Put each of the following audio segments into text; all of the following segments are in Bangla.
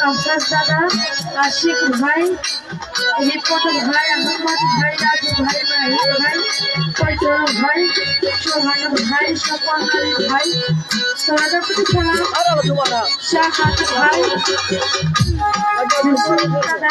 আফসার দাদা, আশিক ভাই রিপোর্ট ভাই, আহমদ ভাই রাজু ভাই, মাহির ভাই পরিচয় ভাই সোহান ভাই স্বপন ভাই তোমাদের শাহাত ভাই দাদা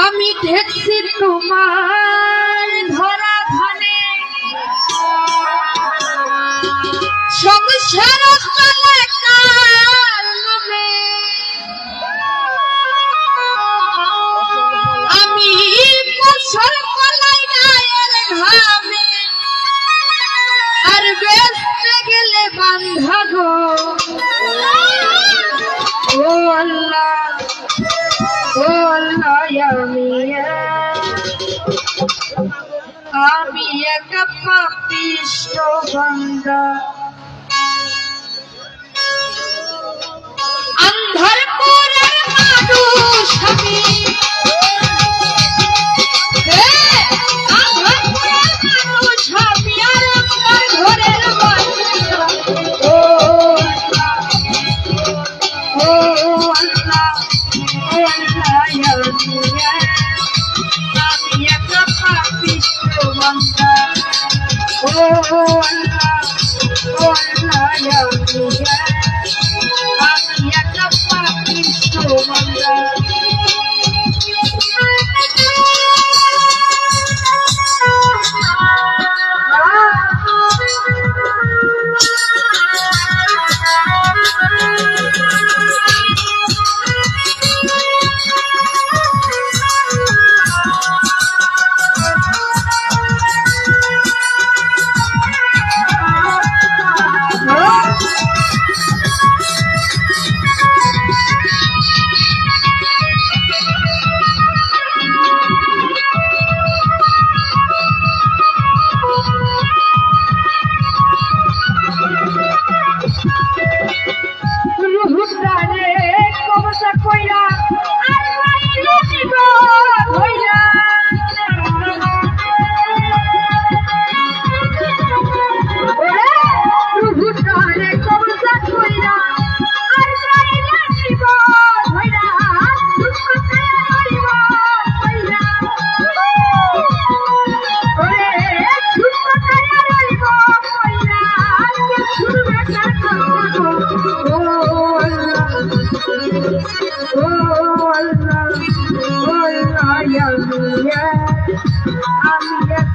আমি দেখছি তোমার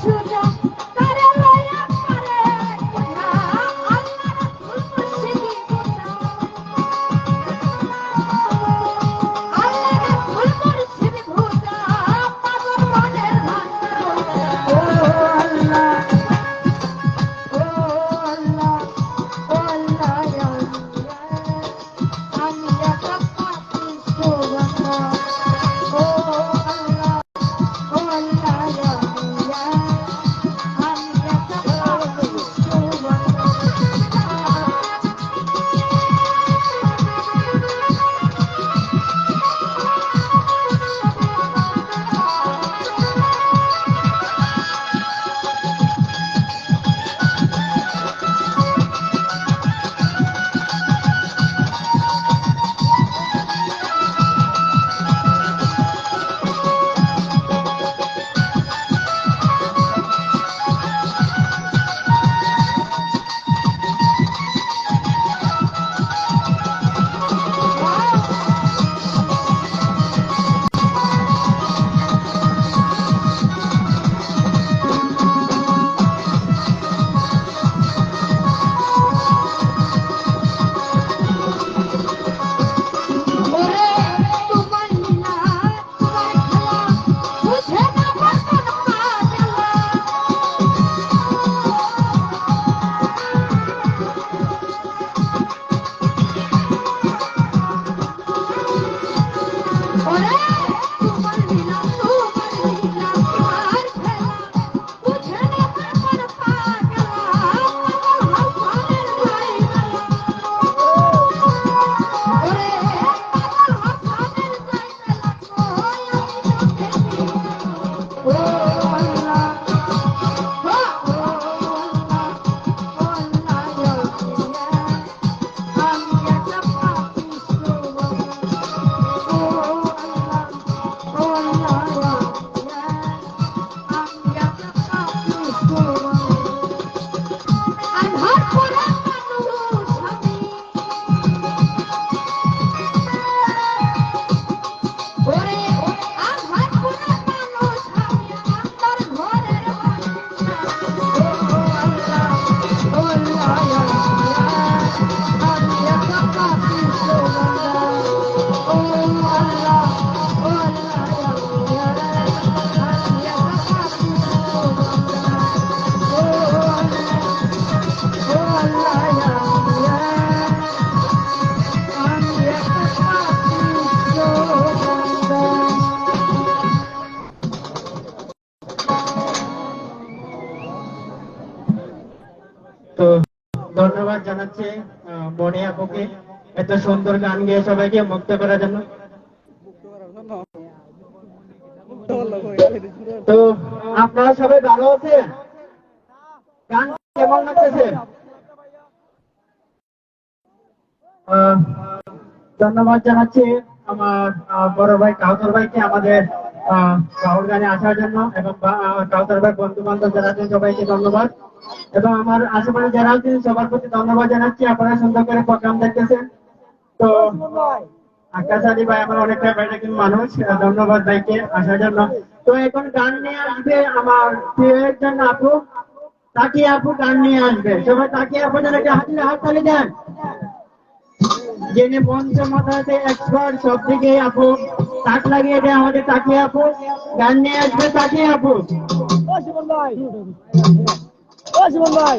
车章 জানাচ্ছে মনে আপুকে। এত সুন্দর গান গিয়ে সবাইকে মুক্ত করার জন্য। তো আপনারা সবাই ভালো আছেন? গান কেমন লাগতেছে? ধন্যবাদ জানাচ্ছি আমার বড় ভাই কাউদর ভাইকে, আমাদের রাহুল গানে আসার জন্য এবং কাউতার ভাই বন্ধু বান্ধব যারা আছেন সবাইকে ধন্যবাদ। এবং আমার আশেপাশে যারা আছেন সবার প্রতি ধন্যবাদ জানাচ্ছি, আপনারা সুন্দর করে প্রোগ্রাম দেখতেছেন। তো আকাশ আলী ভাই আমার অনেকটা ব্যাটাকিং মানুষ ধন্যবাদ ভাইকে আসার জন্য। তো এখন গান নিয়ে আসবে আমার প্রিয় জন্য আপু। তাকে আপু গান নিয়ে আসবে। সবাই তাকে আপু যেন হাত তালি দেন। যিনি পঞ্চমতাতে একবার সব থেকে আপু তাক লাগিয়ে দেয় আমাদের তাকে আপু গান নিয়ে আসবে তাকে আপু ও ভাই। ও ভাই।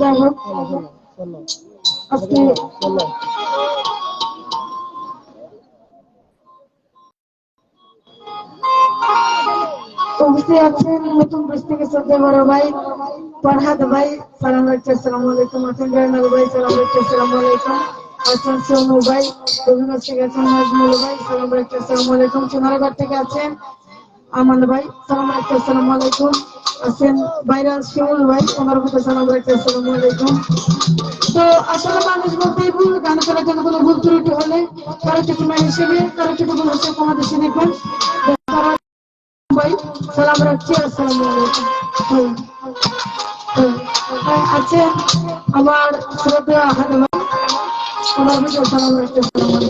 যাই নতুন থেকে বড় ভাই, ফরহাদ ভাই, সালাম আলাইকুম ভাই, সালাম আলাইকুম আছেন সোনু ভাই রবীন্দ্র থেকে আছেন নাজমুল ভাই, সালাম আলাইকুম সোনারঘাট থেকে আছেন আমান ভাই, সালাম আলাইকুম। আছেন শিমুল ভাই ওনার সালাম রাখছি আসসালামু আলাইকুম। তো আসলে মানুষ বলতেই ভুল গান করার জন্য কোনো ভুল ত্রুটি হলে কারও হিসেবে কারও বোন হিসেবে ক্ষমা দেশে দেখবেন সালাম রাখছি আসসালামু আলাইকুম। হুম, হুম। হ্যাঁ, আছে আমার শ্রদ্ধা ওনার ভিতরে সালাম রাখছি আসসালামু আলাইকুম।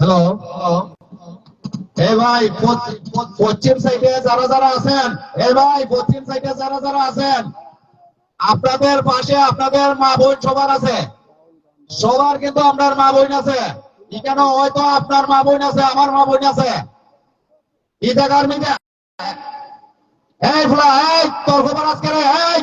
হ্যালো এ ভাই পশ্চিম- সাইডে যারা যারা আছেন, এ ভাই, পশ্চিম সাইডে যারা যারা আছেন, আপনাদের পাশে আপনাদের মা বোন সবার আছে। সবার কিন্তু আপনার মা বোন আছে। এখানে হয়তো আপনার মা বোন আছে, আমার মা বোন আছে। ই দেখার মিটে এই ফুলা, এই, তোর খবর এই!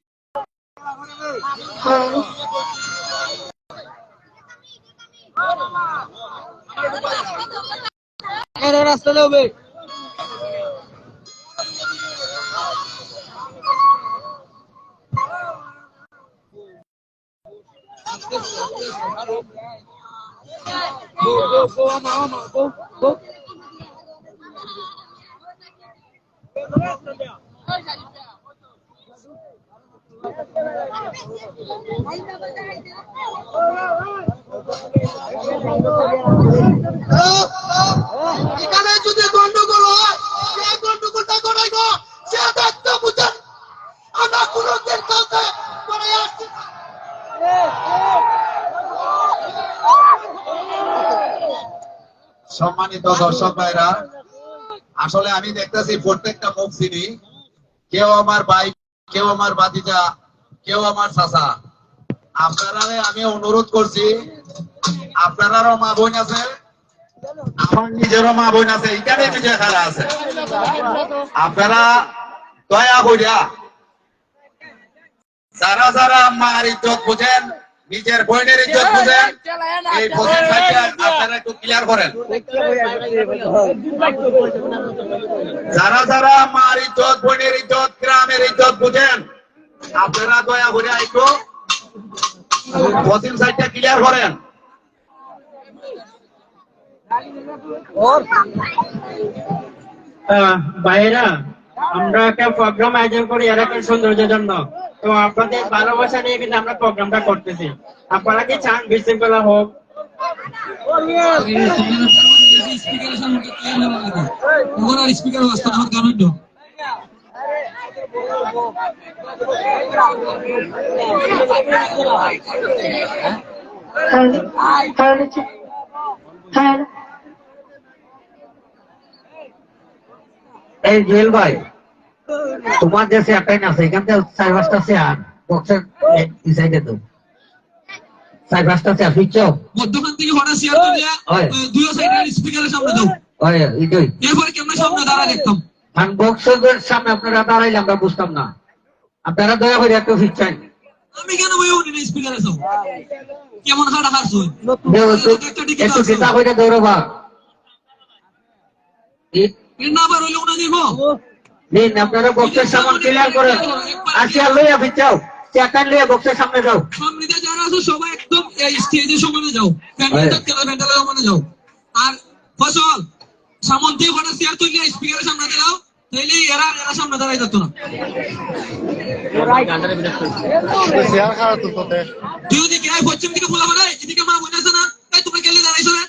ভাই শিবন ভাই আরও মজা না এখানে যদি গন্ডগোল হয় সে গন্ডগোলটা করে গো সে দায়িত্ব বুঝেন আমরা কোনো দিন কাউকে করে আসছি না। সম্মানিত দর্শক ভাইরা, আসলে আমি দেখতেছি প্রত্যেকটা মুখ চিনি কেউ আমার ভাই, কেউ আমার বাতিজা কেউ আমার চাচা। আপনারা আমি অনুরোধ করছি, আপনারারও মা বোন আছে, আমার নিজেরও মা বোন আছে, এখানে বিজয় খেলা আছে। আপনারা দয়া করিয়া, যারা যারা মার ইজ্জত বুঝেন নিজের বোনের ইজ্জত বুঝেন, এই হাজার আপনারা একটু ক্লিয়ার করেন। যারা যারা মার ইজ্জত, বোনের ইজ্জত, গ্রামের ইজ্জত বুঝেন, আপনারা দয়া করে একটু পশ্চিম সাইডটা ক্লিয়ার করেন। ভাইয়েরা আমরা একটা প্রোগ্রাম আয়োজন করি এলাকার সৌন্দর্যের জন্য। তো আপনাদের ভালোবাসা নিয়ে কিন্তু আমরা প্রোগ্রামটা করতেছি। আপনারা কি চান বিশৃঙ্খলা হোক? এই জুয়েল ভাই তোমার যে চেয়ারটাই আছে এখান থেকে চার পাঁচটা চেয়ার বক্সের সাইডে তো চার পাঁচটা চেয়ার বুঝছ? মধ্যখান থেকে হঠাৎ দুই সাইডের স্পিকারের সামনে দাও। এরপরে কেমন সামনে দাঁড়া দেখতাম। কারণ বক্সের সামনে আপনারা দাঁড়াইলে আমরা বুঝতাম না। আপনারা দয়া করে একটু ফিট চাই। আমি কেন উনি কেমন হাড়া হারছ একটু চিন্তা করে দৌড়বা। না আবার হইলে উনি দিব নিন আপনারা বক্সের সামনে ক্লিয়ার করেন। আসিয়া লইয়া ফিট যাও। চেয়ারটা লইয়া বক্সের সামনে যাও। সামনে যারা আছে সবাই একদম এই স্টেজের সমানে যাও। কেলা প্যান্ডেলের সমানে যাও। আর ফসল সামন দিয়ে হঠাৎ শেয়ার তুললে স্পিকারের সামনে দাও তাইলে এরা আর এরা সামনে দাঁড়াই যেত না। তুই ওদিকে পশ্চিম দিকে বলা মানে এদিকে মা বোন আছে না তাই তোমরা গেলে দাঁড়াইছো না।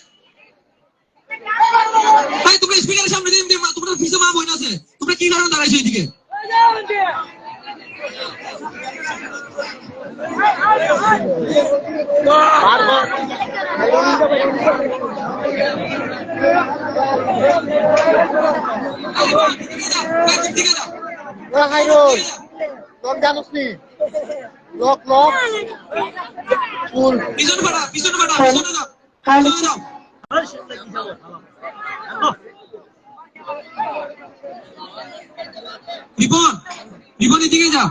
তাই তোমরা স্পিকারের সামনে দিয়ে তোমরা পিছে মা বোন আছে। তোমরা কি কারণে দাঁড়াইছো এদিকে দিকে? যাও পিছনে পাঠা পিছনে পাঠা পিছনে যাও পিছনে যাও রিপন রিপন এদিকে যা